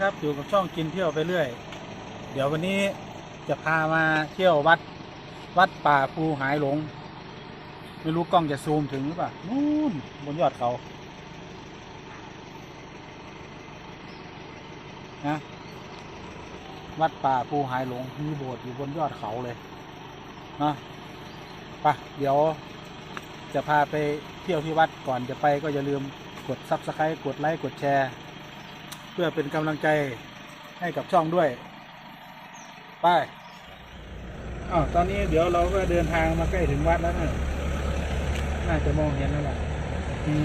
ครับอยู่กับช่องกินเที่ยวไปเรื่อย เดี๋ยววันนี้จะพามาเที่ยววัดวัดป่าภูหายหลง ไม่รู้กล้องจะซูมถึงหรือเปล่านู่นบนยอดเขานะวัดป่าภูหายหลงมีโบสถ์อยู่บนยอดเขาเลยนะไปะเดี๋ยวจะพาไปเที่ยวที่วัดก่อนจะไปก็อย่าลืมกดซับสไครต์กดไลค์กดแชร์ พื่อเป็นกำลังใจให้กับช่องด้วย ไปอ้าวตอนนี้เดี๋ยวเราก็เดินทางมาใกล้ถึงวัดแล้วนะน่าจะมองเห็นแล้วล่ะนี่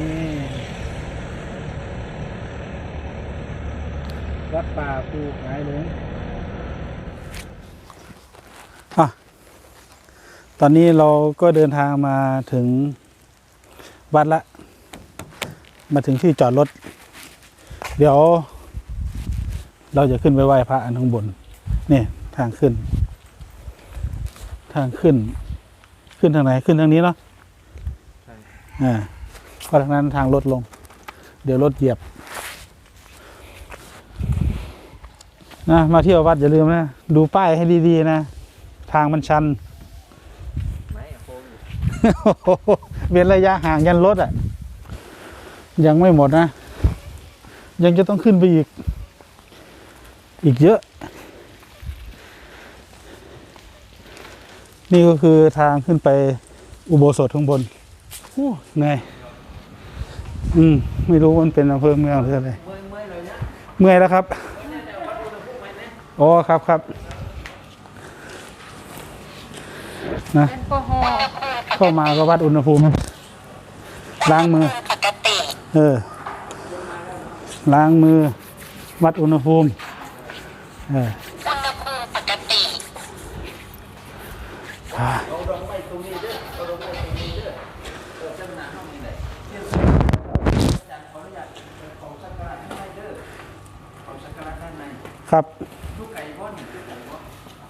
วัดป่าภูหายหลงอะตอนนี้เราก็เดินทางมาถึงวัดละ มาถึงที่จอดรถ เดี๋ยว เราจะขึ้นไปไหว้พระอันข้างบนนี่ทางขึ้น ทางขึ้น ขึ้นทางไหนขึ้นทางนี้เนาะใช่อ่าเพราะทางนั้นทางรถลง เดี๋ยวรถเหยียบนะมาเที่ยววัดอย่าลืมนะ ดูป้ายให้ดีๆนะ ทางมันชันไม่โค้งอยู่เว้นระยะห่างยันรถอะ ยังไม่หมดนะ ยังจะต้องขึ้นไปอีก อีกเยอะ นี่ก็คือทางขึ้นไปอุโบสถข้างบนโอ้เหนื่อยอืม ไม่รู้มันเป็นอำเภอเมืองหรืออะไร เมื่อยแล้วครับอุณหภูมิไหมเนี่ยโอ้ครับครับนะเข้ามาก็วัดอุณหภูมิล้างมือ เออ ล้างมือ วัดอุณหภูมิ ออเอาดอกไม้ตรงนี้เด้อเอาดอกตรงนี้เด้อเออจังหวะห้องนี้เลยเที่ยวอาจารย์ขออนุญาตของสักการะข้างในเด้อของสักการะข้างในครับ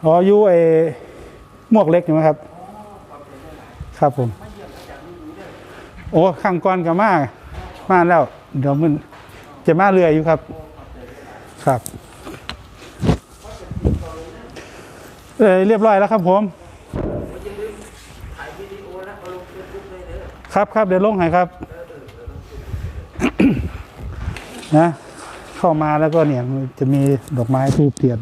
อ๋ออยู่ไอ้หมวกเล็กใช่ไหมครับ ครับผม โอ้ข้างก้อนกับมามาแล้ว เดี๋ยวมันจะมาเรืออยู่ครับ ครับ เออเรียบร้อยแล้วครับผม ครับครับเดี๋ยวลงให้ครับนะเข้ามาแล้วก็เนี่ยจะมีดอกไม้ทูบเทียน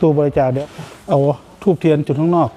ตู้บริจาคเดี๋ยวเอาทูบเทียนจุดข้างนอก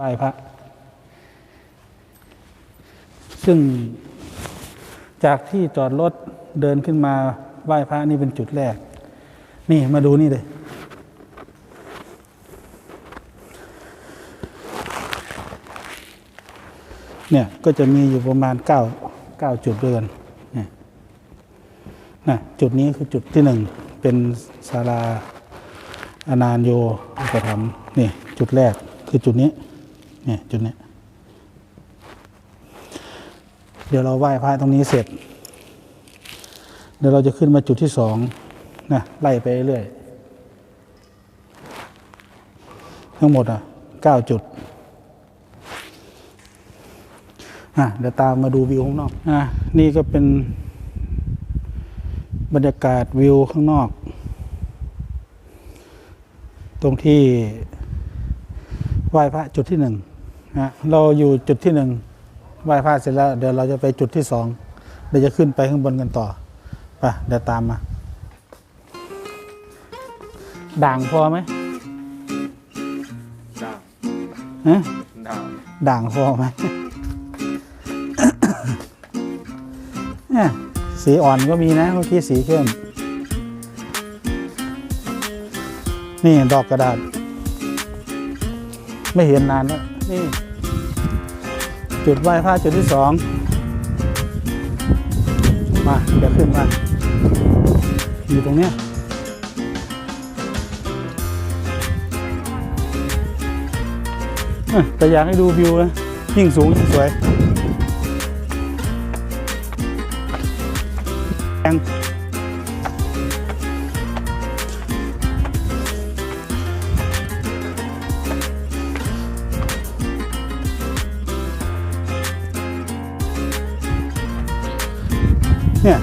ไหว้พระ ซึ่งจากที่จอดรถเดินขึ้นมาไหว้พระนี่เป็นจุดแรก นี่มาดูนี่เลย เนี่ยก็จะมีอยู่ประมาณเก้าเก้าจุดด้วยกันเนี่ยนะจุดนี้คือจุดที่หนึ่งเป็นศาลาอนานโยอุปถัมภ์นี่ จุดแรกคือจุดนี้ เนี่ยจุดเนี้ยเดี๋ยวเราไหว้พระตรงนี้เสร็จ เดี๋ยวเราจะขึ้นมาจุดที่สองนะไล่ไปเรื่อยทั้งหมดอะเก้าจุดอะเดี๋ยวตามมาดูวิวข้างนอกอะนี่ก็เป็นบรรยากาศวิวข้างนอก ตรงที่ไหว้พระจุดที่หนึ่ง นะเราอยู่จุดที่หนึ่งไหว้พระเสร็จแล้ว เดี๋ยวเราจะไปจุดที่สองเดี๋ยวจะขึ้นไปข้างบนกันต่อไปเดี๋ยวตามมา ด่างพอไหมดาวฮะดาวด่างพอไหมเนี่ยสีอ่อนก็มีนะเมื่อกี้สีเข้มนี่ดอกกระดาษ ไม่เห็นนานแล้ว นี่ จุดไหว้พระจุดที่สองมาเดี๋ยวขึ้นมาอยู่ตรงเนี้ยเอ้ยแต่อยากให้ดูวิวนะยิ่งสูงยิ่งสวยแอง เนี่ย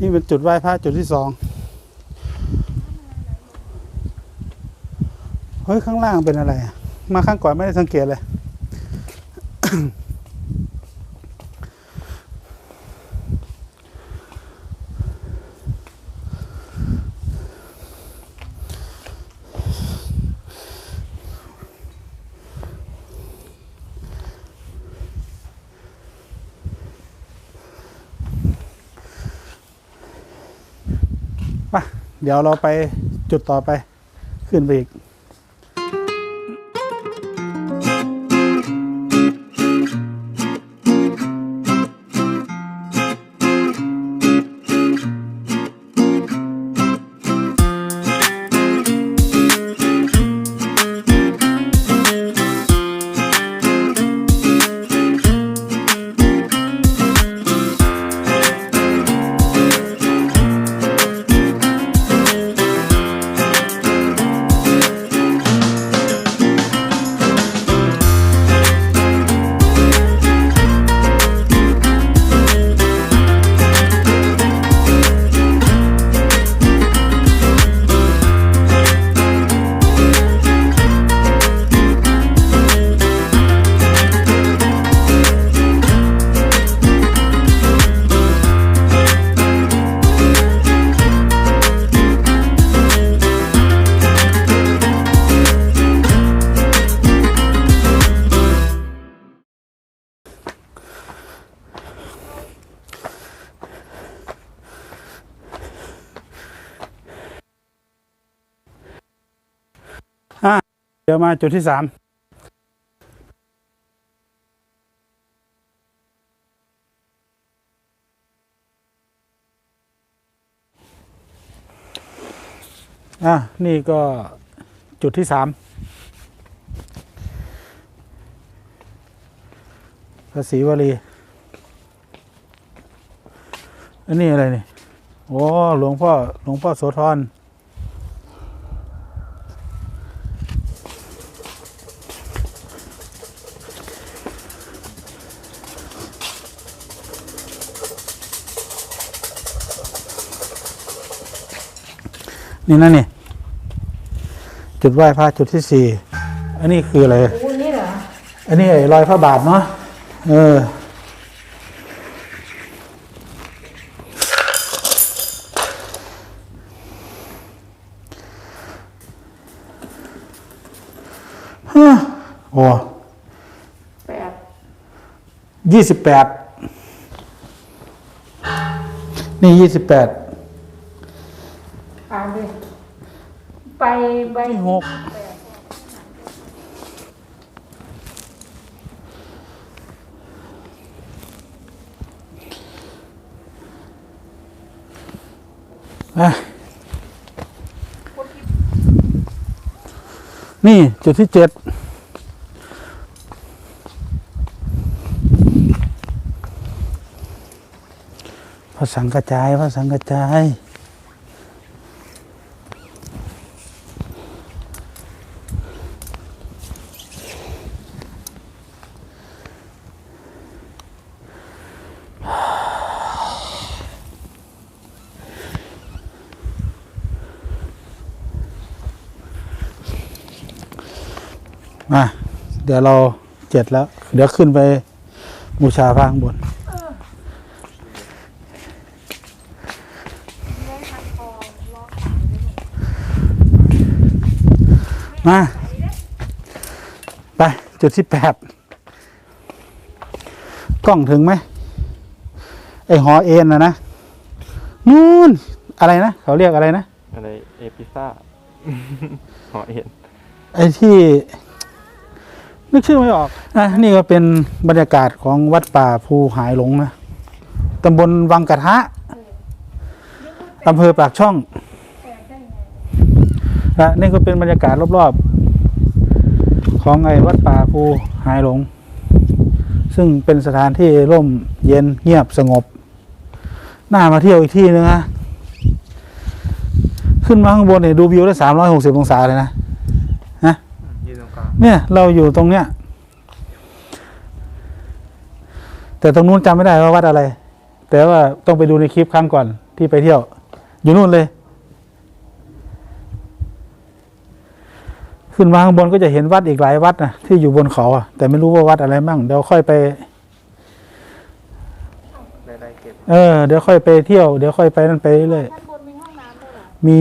นี่เป็นจุดไหว้พระจุดที่สอง เฮ้ย ข้างล่างเป็นอะไรอะมาข้างก่อนไม่ได้สังเกตเลย ไป เดี๋ยวเราไปจุดต่อไปขึ้นไปอีก ดี๋ยวมาจุดที่สามอะนี่ก็จุดที่สามภาษีวลี อันนี้อะไรนี่ โอ้ หลวงพ่อ หลวงพ่อโสธร นี่นะนี่ จุดไหว้พระจุดที่สี่อันนี้คืออะไร โอ้นี่เหรอ อันนี้ไอ้รอยพระบาทเนาะเออฮะโอ้แปดยี่สิบแปดนี่ยี่สิบแปด อ่านดิ ไปใบหกอะนี่จุดที่เจ็ดพระสังกระจายพระสังกระจาย มาเดี๋ยวเราเจ็ดแล้ว เดี๋ยวขึ้นไปบูชาพระข้างบนมา ไป จุดที่แปดกล้องถึงไหม ไอหอเอ็นนะนะ นู่น อะไรนะ เขาเรียกอะไรนะ อะไร เอพิซ่า หอเห็น ไอ้ที่ นึกชื่อไม่ออกนะนี่ก็เป็นบรรยากาศของวัดป่าภูหายหลงนะตำบลวังกระทะอำเภอปากช่องและนี่ก็เป็นบรรยากาศรอบๆ ของไอ้วัดป่าภูหายหลง ซึ่งเป็นสถานที่ร่มเย็นเงียบสงบ น่ามาเที่ยวอีกที่นึงนะ ขึ้นมาข้างบนเนี่ยดูวิวได้สามร้อยหกสิบองศาเลยนะ ยืนตรงกลาง เนี่ย เราอยู่ตรงเนี้ย แต่ตรงนู้นจำไม่ได้ว่าวัดอะไร แต่ว่าต้องไปดูในคลิปครั้งก่อนที่ไปเที่ยว อยู่นู่นเลย ขึ้นมาข้างบนก็จะเห็นวัดอีกหลายวัดนะที่อยู่บนเขาอะแต่ไม่รู้ว่าวัดอะไรมั่งเดี๋ยวค่อยไปไล่ๆเก็บเออเดี๋ยวค่อยไปเที่ยวเดี๋ยวค่อยไปนั่นไปเรื่อยท่านบนมีห้องน้ำด้วยเหรอๆมี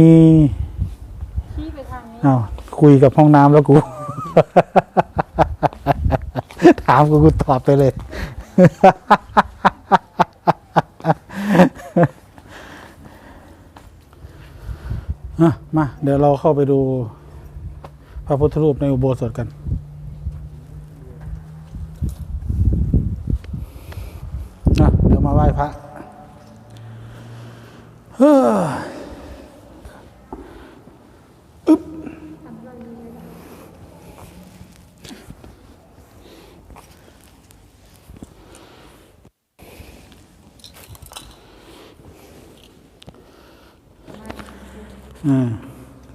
ชี้ไปทางนี้อ้าวคุยกับห้องน้ำแล้วกู ถามกูกูตอบไปเลยอะมา เดี๋ยวเราเข้าไปดูพระพุทธรูปในอุโบสถกัน นะเดี๋ยวมาไหว้พระเฮ้อ อืม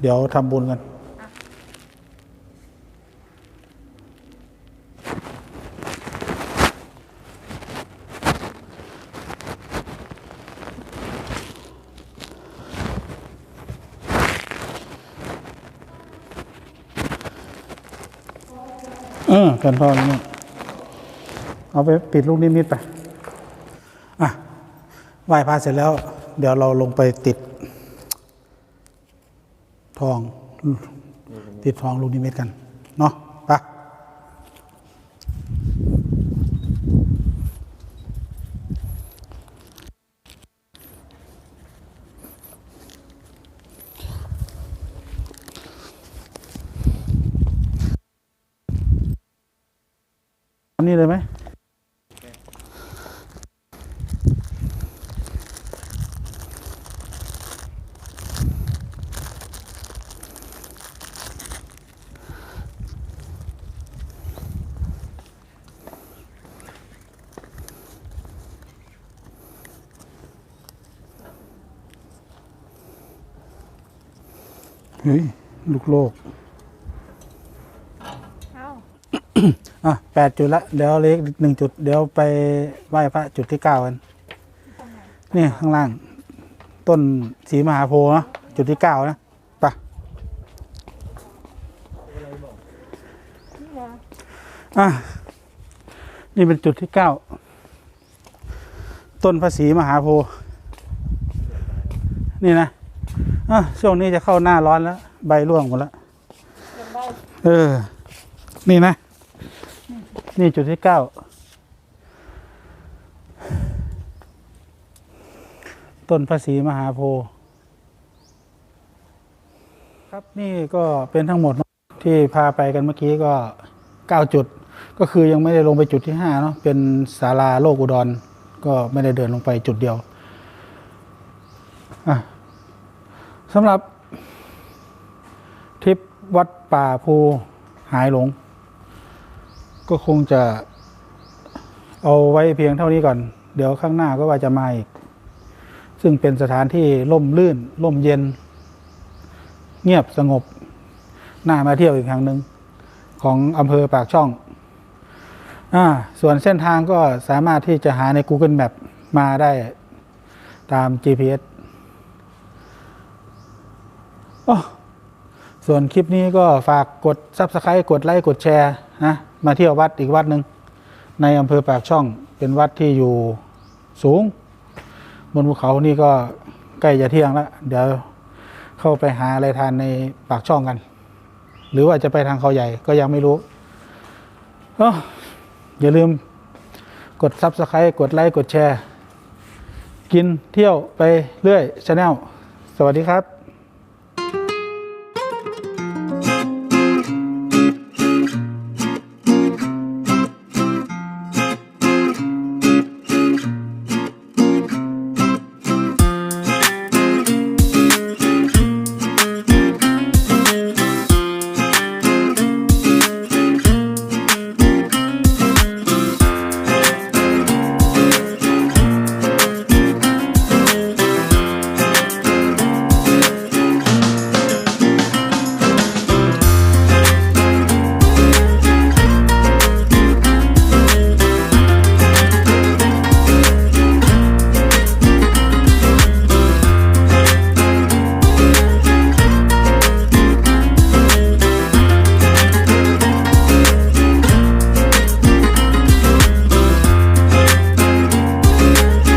เดี๋ยวทำบุญกันเออกันพ่อนี่เอาไปปิดลูกนิมิตไป อะไหว้พระเสร็จแล้ว เดี๋ยวเราลงไปติด อง ติดทองลูกนิมิตกัน เนาะไปะนนี้เลยไหม เฮ้ย ลูกโลกเอ้าอะแปดจุดละ เดี๋ยวเล็กหนึ่งจุด เดี๋ยวไปไหว้พระจุดที่เก้ากัน นี่ข้างล่าง ต้นสีมหาโพธิ์เนอะจุดที่เก้านะไปะนี่เหรออะ นี่เป็นจุดที่เก้า ต้นพระศรีมหาโพธิ์นี่นะ อะช่วงนี้จะเข้าหน้าร้อนแล้ว ใบร่วงหมดแล้วเดินได้เออ นี่นะ นี่จุดที่เก้า ต้นพระศรีมหาโพธิ์ครับนี่ก็เป็นทั้งหมดเนอะที่พาไปกันเมื่อกี้ก็เก้าจุด ก็คือยังไม่ได้ลงไปจุดที่ห้าเนาะเป็นศาลาโลกอุดร ก็ไม่ได้เดินลงไปจุดเดียว อะ สำหรับทริปวัดป่าภูหายหลง ก็คงจะเอาไว้เพียงเท่านี้ก่อน เดี๋ยวข้างหน้าก็ว่าจะมาอีก ซึ่งเป็นสถานที่ร่มรื่นร่มเย็น เงียบสงบ น่ามาเที่ยวอีกครั้งหนึ่งของอำเภอปากช่องอ่าส่วนเส้นทางก็สามารถที่จะหาใน Google Map มาได้ตาม GPS โอ้ ส่วนคลิปนี้ก็ฝากกด Subscribe กดไลค์กดแชร์นะมาเที่ยววัดอีกวัดหนึ่งในอำเภอปากช่องเป็นวัดที่อยู่สูง บนภูเขานี่ก็ใกล้จะเที่ยงแล้ว เดี๋ยวเข้าไปหาอะไรทานในปากช่องกัน หรือว่าจะไปทางเขาใหญ่ก็ยังไม่รู้อย่าลืมกด Subscribe กดไลค์กดแชร์ กินเที่ยวไปเรื่อยชาแนลสวัสดีครับ